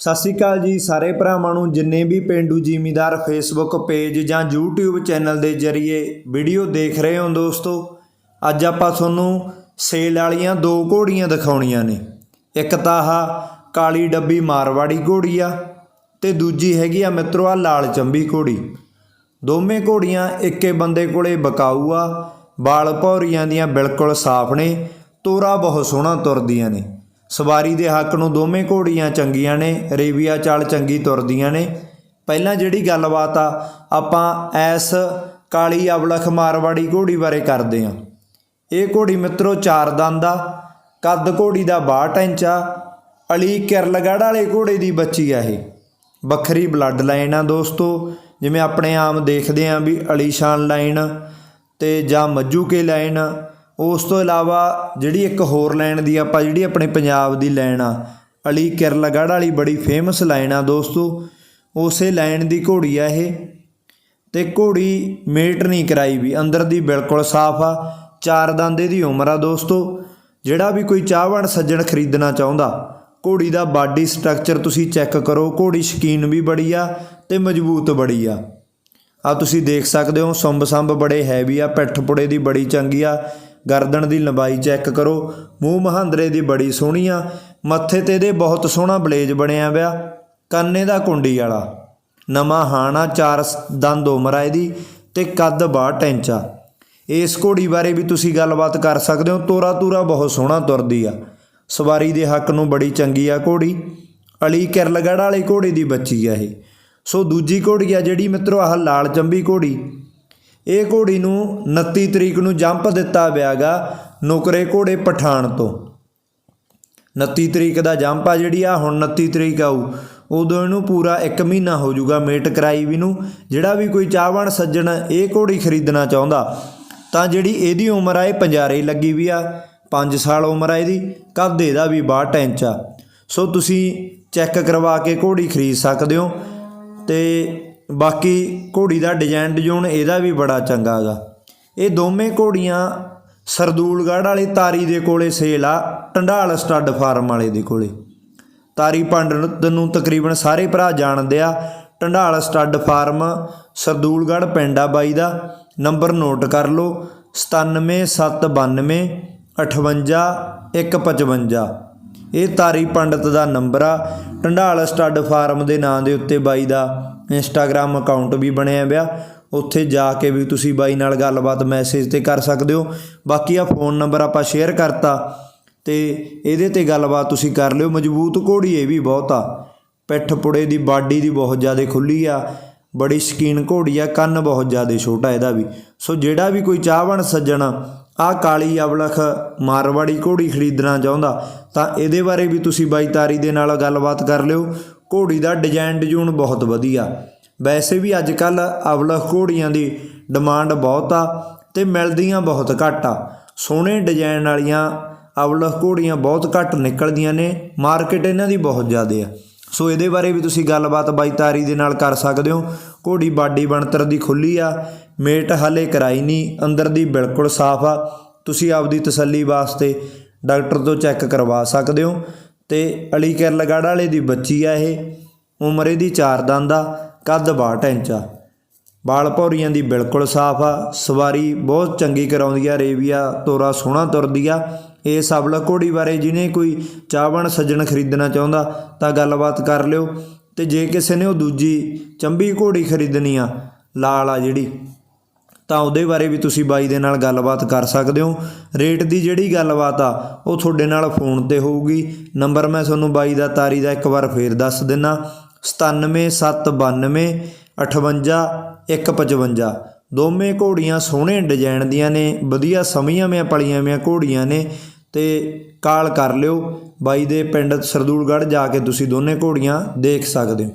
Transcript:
ਸਤਿ ਸ਼੍ਰੀ ਅਕਾਲ ਜੀ ਸਾਰੇ ਭਰਾਵਾਂ ਨੂੰ, ਜਿੰਨੇ ਵੀ ਪਿੰਡੂ ਜ਼ਿਮੀਦਾਰ ਫੇਸਬੁੱਕ ਪੇਜ ਜਾਂ YouTube ਚੈਨਲ ਦੇ ਜ਼ਰੀਏ ਵੀਡੀਓ ਦੇਖ ਰਹੇ ਹੋ ਦੋਸਤੋ, ਅੱਜ ਆਪਾਂ ਤੁਹਾਨੂੰ ਸੇਲ ਵਾਲੀਆਂ ਦੋ ਘੋੜੀਆਂ ਦਿਖਾਉਣੀਆਂ ਨੇ। ਇੱਕ ਤਾਂ ਆਹ ਕਾਲੀ ਡੱਬੀ ਮਾਰਵਾੜੀ ਘੋੜੀ ਆ ਤੇ ਦੂਜੀ ਹੈਗੀ ਆ ਮਿੱਤਰੋ ਆ ਲਾਲ ਚੰਬੀ ਘੋੜੀ। ਦੋਵੇਂ ਘੋੜੀਆਂ ਇੱਕੇ ਬੰਦੇ ਕੋਲੇ ਬਕਾਊ ਆ ਬਾਲ ਭੌਰੀਆਂ ਦੀਆਂ ਬਿਲਕੁਲ ਸਾਫ਼ ਨੇ, ਤੋਰਾ ਬਹੁਤ ਸੋਹਣਾ ਤੁਰਦੀਆਂ ਨੇ। ਸਵਾਰੀ ਦੇ ਹੱਕ ਨੂੰ ਦੋਵੇਂ ਘੋੜੀਆਂ ਚੰਗੀਆਂ ਨੇ, ਰੇਵੀਆ ਚਾਲ ਚੰਗੀ ਤੁਰਦੀਆਂ ਨੇ। ਪਹਿਲਾਂ ਜਿਹੜੀ ਗੱਲਬਾਤ ਆ, ਆਪਾਂ ਐਸ ਕਾਲੀ ਅਵਲਖ ਮਾਰਵਾੜੀ ਘੋੜੀ ਬਾਰੇ ਕਰਦੇ ਹਾਂ। ਇਹ ਘੋੜੀ ਮਿੱਤਰੋ ਚਾਰ ਦੰਦ ਆ, ਕੱਦ ਘੋੜੀ ਦਾ 62 ਇੰਚ ਆ, ਅਲੀ ਕਿਰਲਗੜ ਵਾਲੇ ਘੋੜੇ ਦੀ ਬੱਚੀ ਆ ਇਹ। ਵੱਖਰੀ ਬਲੱਡ ਲਾਈਨ ਆ ਦੋਸਤੋ, ਜਿਵੇਂ ਆਪਣੇ ਆਮ ਦੇਖਦੇ ਆਂ ਵੀ ਅਲੀਸ਼ਾਨ ਲਾਈਨ ਤੇ ਜਾਂ ਮੱਜੂਕੇ ਲਾਈਨ ਉਸ ਤੋਂ ਇਲਾਵਾ ਜਿਹੜੀ ਇੱਕ ਹੋਰ ਲਾਈਨ ਦੀ ਆਪਾਂ ਜਿਹੜੀ ਆਪਣੇ ਪੰਜਾਬ ਦੀ ਲਾਈਨ ਆ, ਅਲੀ ਕਿਰਲਗੜ੍ਹ ਵਾਲੀ ਬੜੀ ਫੇਮਸ ਲਾਈਨ ਆ ਦੋਸਤੋ, ਉਸੇ ਲਾਈਨ ਦੀ ਘੋੜੀ ਆ ਇਹ। ਤੇ ਘੋੜੀ ਮੇਟ ਨਹੀਂ ਕਰਾਈ ਵੀ, ਅੰਦਰ ਦੀ ਬਿਲਕੁਲ ਸਾਫ਼ ਆ, ਚਾਰ ਦੰਦੇ ਦੀ ਉਮਰ ਆ ਦੋਸਤੋ। ਜਿਹੜਾ ਵੀ ਕੋਈ ਚਾਹਵਾਨ ਸੱਜਣ ਖਰੀਦਣਾ ਚਾਹੁੰਦਾ, ਘੋੜੀ ਦਾ ਬਾਡੀ ਸਟਰਕਚਰ ਤੁਸੀਂ ਚੈੱਕ ਕਰੋ, ਘੋੜੀ ਸ਼ਕੀਨ ਵੀ ਬੜੀ ਆ ਤੇ ਮਜ਼ਬੂਤ ਬੜੀ ਆ। ਆ ਤੁਸੀਂ ਦੇਖ ਸਕਦੇ ਹੋ ਸੰਭ ਸੰਭ ਬੜੇ ਹੈਵੀ ਆ, ਪਿੱਠ ਪੁੜੇ ਦੀ ਬੜੀ ਚੰਗੀ ਆ। ਗਰਦਨ ਦੀ ਲੰਬਾਈ ਚੈੱਕ ਕਰੋ। ਮੂੰਹ ਮਹਾਂਦਰੇ ਦੀ ਬੜੀ ਸੋਹਣੀ ਆ। ਮੱਥੇ ਤੇ ਇਹਦੇ ਬਹੁਤ ਸੋਹਣਾ ਬਲੇਜ ਬਣਿਆ ਵਿਆ। ਕੰਨੇ ਦਾ ਕੁੰਡੀ ਵਾਲਾ। ਨਵਾਂ ਹਾਣਾ ਚਾਰ ਸ- ਦੰਦ ਉਮਰ ਆ ਇਹਦੀ ਤੇ ਕੱਦ 62 ਇੰਚ ਆ। ਇਸ ਘੋੜੀ ਬਾਰੇ ਵੀ ਤੁਸੀਂ ਗੱਲਬਾਤ ਕਰ ਸਕਦੇ ਹੋ। ਤੋਰਾ ਤੂਰਾ ਬਹੁਤ ਸੋਹਣਾ ਤੁਰਦੀ ਆ। ਸਵਾਰੀ ਦੇ ਹੱਕ ਨੂੰ ਬੜੀ ਚੰਗੀ ਆ ਘੋੜੀ। ਅਲੀ ਕਿਰਲਗੜ ਵਾਲੇ ਘੋੜੇ ਦੀ ਬੱਚੀ ਆ ਇਹ। ਸੋ ਦੂਜੀ ਘੋੜੀ ਆ ਜਿਹੜੀ ਮਿੱਤਰੋ, ਆਹ ਲਾਲ ਚੰਬੀ ਘੋੜੀ। ਇਹ ਘੋੜੀ ਨੂੰ 29 ਤਰੀਕ ਨੂੰ ਜੰਪ ਦਿੱਤਾ ਵਿਆਗਾ ਨੁਕਰੇ ਘੋੜੇ ਪਠਾਨ ਤੋਂ। 29 ਤਰੀਕ ਦਾ ਜੰਪ ਆ ਜਿਹੜੀ ਆ, ਹੁਣ 29 ਤਰੀਕ ਆਊ। ਉਦੋਂ ਇਹਨੂੰ ਪੂਰਾ 1 ਮਹੀਨਾ ਹੋ ਜਾਊਗਾ ਮੇਟ ਕਰਾਈ ਵੀ ਨੂੰ। ਜਿਹੜਾ ਵੀ ਕੋਈ ਚਾਹਵਾਨ ਸੱਜਣ ਇਹ ਘੋੜੀ ਖਰੀਦਣਾ ਚਾਹੁੰਦਾ, ਤਾਂ ਜਿਹੜੀ ਇਹਦੀ ਉਮਰ ਆ, ਇਹ ਪੰਜਾਰੇ ਲੱਗੀ ਵੀ ਆ। 5 ਸਾਲ ਉਮਰ ਆ ਇਹਦੀ ਕੱਦ ਇਹਦਾ ਵੀ 62 ਇੰਚ ਆ। ਸੋ ਤੁਸੀਂ ਚੈੱਕ ਕਰਵਾ ਕੇ ਘੋੜੀ ਖਰੀਦ ਸਕਦੇ ਹੋ। ਤੇ ਬਾਕੀ ਘੋੜੀ ਦਾ ਡਿਜ਼ਾਈਨ ਡਿਜ਼ਾਈਨ ਇਹਦਾ ਵੀ ਬੜਾ ਚੰਗਾ ਹੈਗਾ ਇਹ ਦੋਵੇਂ ਘੋੜੀਆਂ ਸਰਦੂਲਗੜ੍ਹ ਵਾਲੇ ਤਾਰੀ ਦੇ ਕੋਲੇ ਸੇਲ ਆ ਟੰਡਾਲ ਸਟੱਡ ਫਾਰਮ ਵਾਲੇ ਦੇ ਕੋਲੇ। ਤਾਰੀ ਪੰਡਤ ਨੂੰ ਤਕਰੀਬਨ ਸਾਰੇ ਭਰਾ ਜਾਣਦੇ ਆ ਟੰਡਾਲ ਸਟੱਡ ਫਾਰਮ ਸਰਦੂਲਗੜ੍ਹ ਪਿੰਡ ਆ ਬਾਈ ਦਾ। ਨੰਬਰ ਨੋਟ ਕਰ ਲਓ 97792 58155 ਇਹ ਤਾਰੀ ਪੰਡਤ ਦਾ ਨੰਬਰ ਆ। ਢੰਡਾਲ ਸਟੱਡ ਫਾਰਮ ਦੇ ਨਾਂ ਦੇ ਉੱਤੇ ਬਾਈ ਦਾ ਇੰਸਟਾਗ੍ਰam ਅਕਾਊਂਟ ਵੀ ਬਣਿਆ ਪਿਆ। ਉੱਥੇ ਜਾ ਕੇ ਵੀ ਤੁਸੀਂ ਬਾਈ ਨਾਲ ਗੱਲਬਾਤ ਮੈਸੇਜ ਤੇ ਕਰ ਸਕਦੇ ਹੋ। ਬਾਕੀ ਆ ਫੋਨ ਨੰਬਰ ਆਪਾਂ ਸ਼ੇਅਰ ਕਰਤਾ ਤੇ ਇਹਦੇ ਤੇ ਗੱਲਬਾਤ ਤੁਸੀਂ ਕਰ ਲਿਓ। ਮਜ਼ਬੂਤ ਘੋੜੀ ਇਹ ਵੀ ਬਹੁਤ ਆ। ਪਿੱਠ ਪੁੜੇ ਦੀ ਬਾਡੀ ਦੀ ਬਹੁਤ ਜ਼ਿਆਦਾ ਖੁੱਲੀ ਆ। ਬੜੀ ਸ਼ਕੀਨ ਘੋੜੀ ਆ। ਕੰਨ ਬਹੁਤ ਜ਼ਿਆਦਾ ਛੋਟਾ ਇਹਦਾ ਵੀ। ਸੋ ਜਿਹੜਾ ਵੀ ਕੋਈ ਚਾਹਵਣ ਸੱਜਣ ਆ ਕਾਲੀ ਅਵਲਖ ਮਾਰਵਾੜੀ ਘੋੜੀ ਖਰੀਦਣਾ ਚਾਹੁੰਦਾ। ਤਾਂ ਇਹਦੇ ਬਾਰੇ ਵੀ ਤੁਸੀਂ ਬਾਈ ਤਾਰੀ ਦੇ ਨਾਲ ਗੱਲਬਾਤ ਕਰ ਲਿਓ। ਘੋੜੀ ਦਾ ਡਿਜ਼ਾਈਨ ਡਿਜ਼ੂਨ ਬਹੁਤ ਵਧੀਆ। ਵੈਸੇ ਵੀ ਅੱਜ ਕੱਲ ਅਵਲਖ ਘੋੜੀਆਂ ਦੀ ਡਿਮਾਂਡ ਬਹੁਤ ਆ ਤੇ ਮਿਲਦੀਆਂ ਬਹੁਤ ਘੱਟ ਆ। ਸੋਹਣੇ ਡਿਜ਼ਾਈਨ ਵਾਲੀਆਂ ਅਵਲਖ ਘੋੜੀਆਂ ਬਹੁਤ ਘੱਟ ਨਿਕਲਦੀਆਂ ਨੇ। ਮਾਰਕੀਟ ਇਹਨਾਂ ਦੀ ਬਹੁਤ ਜ਼ਿਆਦਾ ਆ। ਸੋ ਇਹਦੇ ਬਾਰੇ ਵੀ ਤੁਸੀਂ ਗੱਲਬਾਤ ਬਾਈ ਤਾਰੀ ਦੇ ਨਾਲ ਕਰ ਸਕਦੇ ਹੋ। ਘੋੜੀ ਬਾਡੀ ਬਣਤਰ ਦੀ ਖੁੱਲੀ ਆ। ਮੇਟ ਹਲੇ ਕਰਾਈ ਨਹੀਂ, ਅੰਦਰ ਦੀ ਬਿਲਕੁਲ ਸਾਫ਼ ਆ। ਤੁਸੀਂ ਆਪਦੀ ਤਸੱਲੀ ਵਾਸਤੇ ਡਾਕਟਰ ਤੋਂ ਚੈੱਕ ਕਰਵਾ ਸਕਦੇ ਹੋ ਤੇ ਅਲੀ ਕਿਰਲਗੜ੍ਹ ਵਾਲੇ ਦੀ ਬੱਚੀ ਆ ਇਹ। ਉਮਰ ਇਹਦੀ 4 ਦੰਦ ਆ, ਕੱਦ 62 ਇੰਚ ਆ। ਬਾਲ ਭੌਰੀਆਂ ਦੀ ਬਿਲਕੁਲ ਸਾਫ਼ ਆ, ਸਵਾਰੀ ਬਹੁਤ ਚੰਗੀ ਕਰਾਉਂਦੀ ਆ, ਰੇਵੀਆ ਤੋਰਾ ਸੋਹਣਾ ਤੁਰਦੀ ਆ। ਇਹ ਸਬਲ ਘੋੜੀ ਬਾਰੇ ਜਿਹਨੇ ਕੋਈ ਚਾਹਵਣ ਸੱਜਣ ਖਰੀਦਣਾ ਚਾਹੁੰਦਾ ਤਾਂ ਗੱਲਬਾਤ ਕਰ ਲਿਓ। ਤੇ ਜੇ ਕਿਸੇ ਨੇ ਉਹ ਦੂਜੀ ਚੰਬੀ ਘੋੜੀ ਖਰੀਦਣੀ ਆ, ਲਾਲ ਆ ਜਿਹੜੀ। ਤਾਂ ਉਹਦੇ ਬਾਰੇ ਵੀ ਤੁਸੀਂ ਬਾਈ ਦੇ ਨਾਲ ਗੱਲਬਾਤ ਕਰ ਸਕਦੇ ਹੋ। ਰੇਟ ਦੀ ਜਿਹੜੀ ਗੱਲਬਾਤ ਆ, ਉਹ ਤੁਹਾਡੇ ਨਾਲ ਫੋਨ ਤੇ ਹੋਊਗੀ। ਨੰਬਰ ਮੈਂ ਤੁਹਾਨੂੰ ਬਾਈ ਦਾ, ਤਾਰੀ ਦਾ ਇੱਕ ਵਾਰ ਫੇਰ ਦੱਸ ਦਿੰਨਾ। 97792 58155 ਦੋਵੇਂ ਘੋੜੀਆਂ ਸੋਹਣੇ ਡਿਜ਼ਾਈਨ ਦੀਆਂ ਨੇ, ਵਧੀਆ ਸਮੀਆਂ ਮੇ ਪਲੀਆਂ ਮੇ ਘੋੜੀਆਂ ਨੇ। ਤੇ ਕਾਲ ਕਰ ਲਿਓ, ਬਾਈ ਦੇ ਪਿੰਡ ਸਰਦੂਲਗੜ੍ਹ ਜਾ ਕੇ ਤੁਸੀਂ ਦੋਨੇ ਘੋੜੀਆਂ ਦੇਖ ਸਕਦੇ ਹੋ।